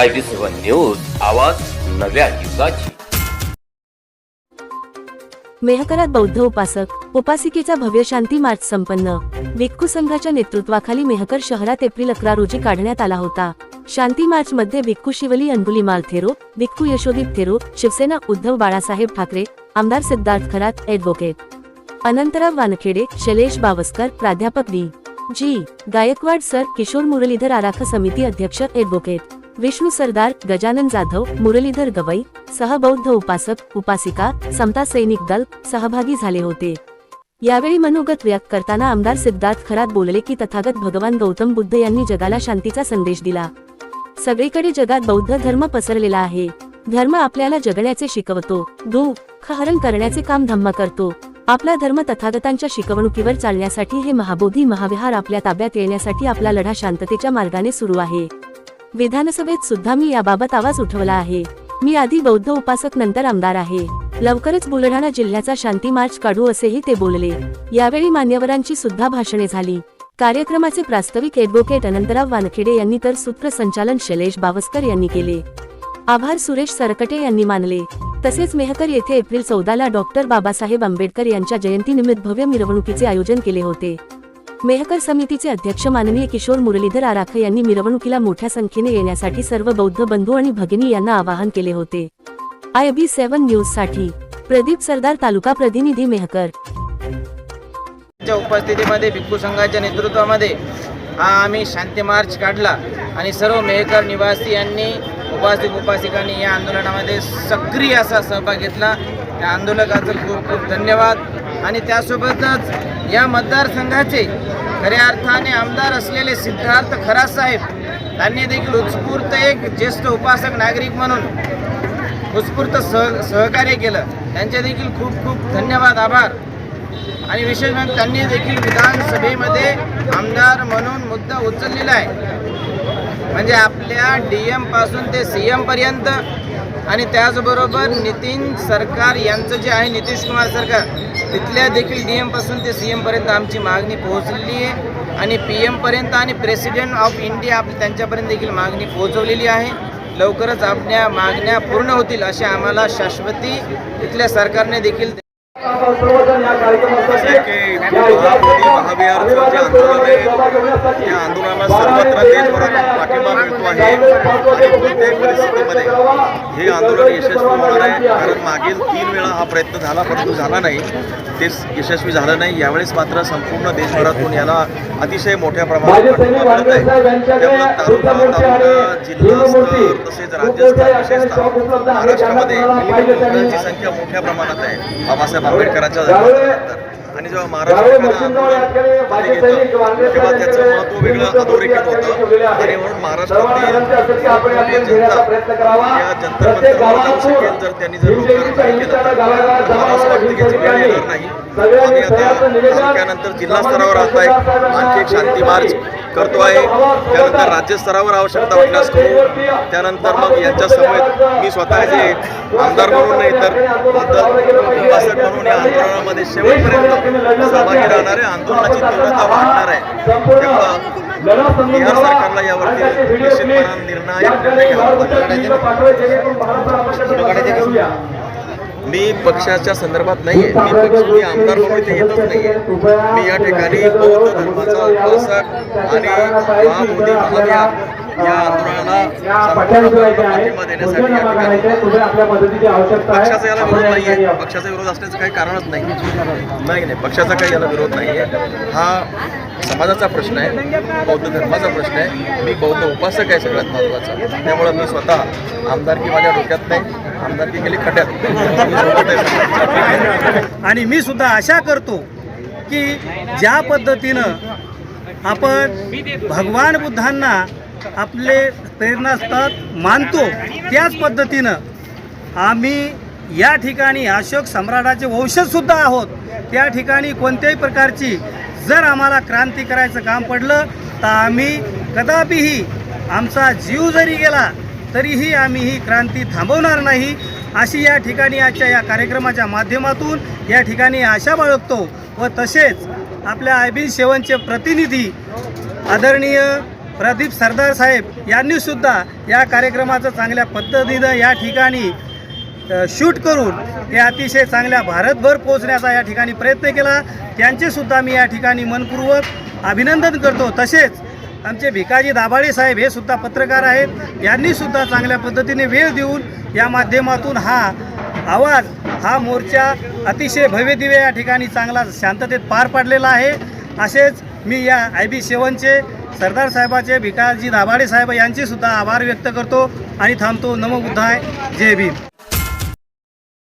I B seven news आवाज नव्या युगाची. मेहकरात बौद्ध उपासक उपासिकेचा भव्य शांती मार्च संपन्न. भिक्खू संघाच्या नेतृत्वाखाली मेहकर शहरात एप्रिल अकरा रोजी काढण्यात आला होता. शांती मार्च मध्ये भिक्खू शिवली अंगुलीमाल थेरो भिक्खू यशोदीप थेरो शिवसेना उद्धव बाळासाहेब ठाकरे आमदार सिद्धार्थ खरात ऍडव्होकेट अनंतराव वानखेडे शैलेश बावस्कर प्राध्यापक D. G. Gaikwad sir Kishor Murlidhar Arakha समिती अध्यक्ष ऍडव्होकेट विष्णू सरदार गजानन जाधव मुरलीधर गवई सहबौद्ध उपासक उपासिका समता सैनिक दल सहभागी झाले होते. यावेळी मनोगत व्यक्त करताना आमदार सिद्धार्थ खरात बोलले की तथागत भगवान गौतम बुद्ध यांनी जगाला शांतीचा संदेश दिला. सगळीकडे जगात बौद्ध धर्म पसरलेला आहे. धर्म आपल्याला जगण्याचे शिकवतो. दुःख हरण करण्याचे काम धम्म करतो. आपला धर्म तथागतांच्या शिकवणुकीवर चालण्यासाठी हे महाबोधी महाविहार आपल्या ताब्यात येण्यासाठी आपला लढा शांततेच्या मार्गाने सुरू आहे. विधानसभेत सुद्धा मी याबाबत आवाज उठवला आहे. मी आधी बौद्ध उपासक नंतर आमदार आहे. लवकरच बुलढाणा जिल्ह्याचा शांती मार्च काढू असेही ते बोलले. यावेळी मान्यवरांची सुद्धा भाषणे झाली. कार्यक्रमाचे प्रास्ताविक ऍडव्होकेट अनंतराव वानखेडे यांनी तर सूत्रसंचालन शैलेश बावस्कर यांनी केले. आभार सुरेश सरकटे यांनी मानले. तसेच मेहकर येथे एप्रिल चौदाला डॉक्टर बाबासाहेब आंबेडकर यांच्या जयंतीनिमित्त भव्य मिरवणुकीचे आयोजन केले होते. मेहकर समितीचे अध्यक्ष माननीय किशोर मुरलीधर आराख यांनी मिरवणुकीला मोठ्या संख्येने येण्यासाठी सर्व बौद्ध बंधू आणि भगिनी यांना आवाहन केले होते. आय बी सेव्हन न्यूजसाठी प्रदीप सरदार तालुका प्रतिनिधी मेहकर. उपस्थितीमध्ये भिक्खू संघाच्या नेतृत्वामध्ये हा आम्ही शांती मार्च काढला आणि सर्व मेहकर निवासी यांनी उपासिक उपासिकांनी या आंदोलनामध्ये सक्रिय असा सहभाग घेतला. त्या आंदोलकाचं खूप खूप धन्यवाद. आणि त्यासोबतच या मतदारसंघाचे खऱ्या अर्थाने आमदार असलेले सिद्धार्थ खरासाहेब त्यांनी देखील उत्स्फूर्त एक ज्येष्ठ उपासक नागरिक म्हणून उत्स्फूर्त सह सहकार्य केलं. त्यांचे देखील खूप खूप धन्यवाद आभार. आणि विशेष म्हणजे त्यांनी देखील विधानसभेमध्ये आमदार म्हणून मुद्दा उचललेला आहे. म्हणजे आपल्या डी एमपासून ते सी एमपर्यंत आणि त्याचबरोबर नितीन सरकार यांचं जे आहे नितीश कुमार सरकार तिथल्या देखील डी एमपासून ते सी एमपर्यंत आमची मागणी पोहोचलेली आहे. आणि पी एमपर्यंत आणि प्रेसिडेंट ऑफ इंडिया आप त्यांच्यापर्यंत देखील मागणी पोहोचवलेली आहे. लवकरच आपल्या मागण्या पूर्ण होतील अशी आम्हाला शाश्वती इथल्या सरकारने देखील महाविहारचं जे आंदोलन आहे या आंदोलनाला सर्वत्र देशभरातून पाठिंबा मिळतो आहे. आणि कोणत्याही परिस्थितीमध्ये हे आंदोलन यशस्वी होणार आहे. कारण मागील तीन वेळा हा प्रयत्न झाला परंतु झाला नाही. ते यशस्वी झालं नाही. यावेळेस मात्र संपूर्ण देशभरातून याला अतिशय मोठ्या प्रमाणात पाठिंबा मिळत आहे. त्यामुळं तालुका तालुका जिल्हा स्तर तसेच राज्यस्तर विशेषतः महाराष्ट्रामध्ये संख्या मोठ्या प्रमाणात आहे. बाबासाहेब आंबेडकरांच्या जन्मानंतर आणि जेव्हा महाराष्ट्र तेव्हा त्याचं महत्त्व वेगळं अधोरेखित होतं. आणि म्हणून महाराष्ट्रातील भारतीय जनता या जंतर मंतरवर जाऊ शकेल जर त्यांनी जर लोकांना नाही केलं. तर वेळ येणार नाही. आम्ही आता तालुक्यानंतर जिल्हा स्तरावर आता एक आणखी एक शांती मार्च करतो आहे. त्यानंतर राज्यस्तरावर आवश्यकता वाटल्यास करू त्यानंतर मग यांच्या समेत मी स्वतः जे आमदार म्हणून नाही तर उपासक म्हणून या आंदोलनामध्ये शेवटपर्यंत सहभागी राहणार आहे आंदोलनाची तीव्रता वाढणार. आहे त्यामुळं बिहार सरकारला यावरती निश्चितपणाने निर्णायक निर्णय घ्यावा लागेल. मी पक्षाच्या संदर्भात नाही आहे मी पक्ष मी आमदार म्हणून इथे येतच नाही आहे मी या ठिकाणी बौद्ध धर्माचा उपासक आणि महामोदी महाविहार या आंदोलनाला पाठिंबा देण्यासाठी या ठिकाणी पक्षाचा याला विरोध नाही आहे पक्षाचा विरोध असण्याचं काही कारणच नाही. नाही नाही. पक्षाचा काही याला विरोध नाही आहे हा समाजाचा प्रश्न आहे बौद्ध धर्माचा प्रश्न आहे. मी बौद्ध उपासक आहे सगळ्यात महत्त्वाचा. त्यामुळं मी स्वतः आमदारकी माझ्या डोक्यात नाही आमदारकी गेली खड्यात आणि मी सुद्धा आशा करतो की ज्या पद्धतीनं आपण भगवान बुद्धांना आपले प्रेरणास्थळ मानतो त्याच पद्धतीनं आम्ही या ठिकाणी अशोक सम्राटाचे वंशजसुद्धा आहोत. त्या ठिकाणी कोणत्याही प्रकारची जर आम्हाला क्रांती करायचं काम पडलं तर आम्ही कदापिही आमचा जीव जरी गेला तरीही आम्ही ही क्रांती थांबवणार नाही अशी या ठिकाणी आजच्या या कार्यक्रमाच्या माध्यमातून या ठिकाणी आशा बाळगतो व तसेच आपल्या आयबीन सेवनचे प्रतिनिधी आदरणीय प्रदीप सरदार साहेब यांनीसुद्धा या कार्यक्रमाचं चांगल्या पद्धतीनं या ठिकाणी शूट करून हे अतिशय चांगल्या भारतभर पोहोचण्याचा या ठिकाणी प्रयत्न केला. त्यांचेसुद्धा मी या ठिकाणी मनपूर्वक अभिनंदन करतो. तसेच आमचे भिकाजी दाभाडे साहेब हे सुद्धा पत्रकार आहेत. यांनीसुद्धा चांगल्या पद्धतीने वेळ देऊन या माध्यमातून हा आवाज हा मोर्चा अतिशय भव्यदिव्य या ठिकाणी चांगला शांततेत पार पाडलेला आहे. असेच मी या आय बी सेवनचे सरदार साहेबाचे भिकाजी दाभाडे साहेब यांचेसुद्धा आभार व्यक्त करतो. आणि थांबतो नमो बुद्धाय जय भीम.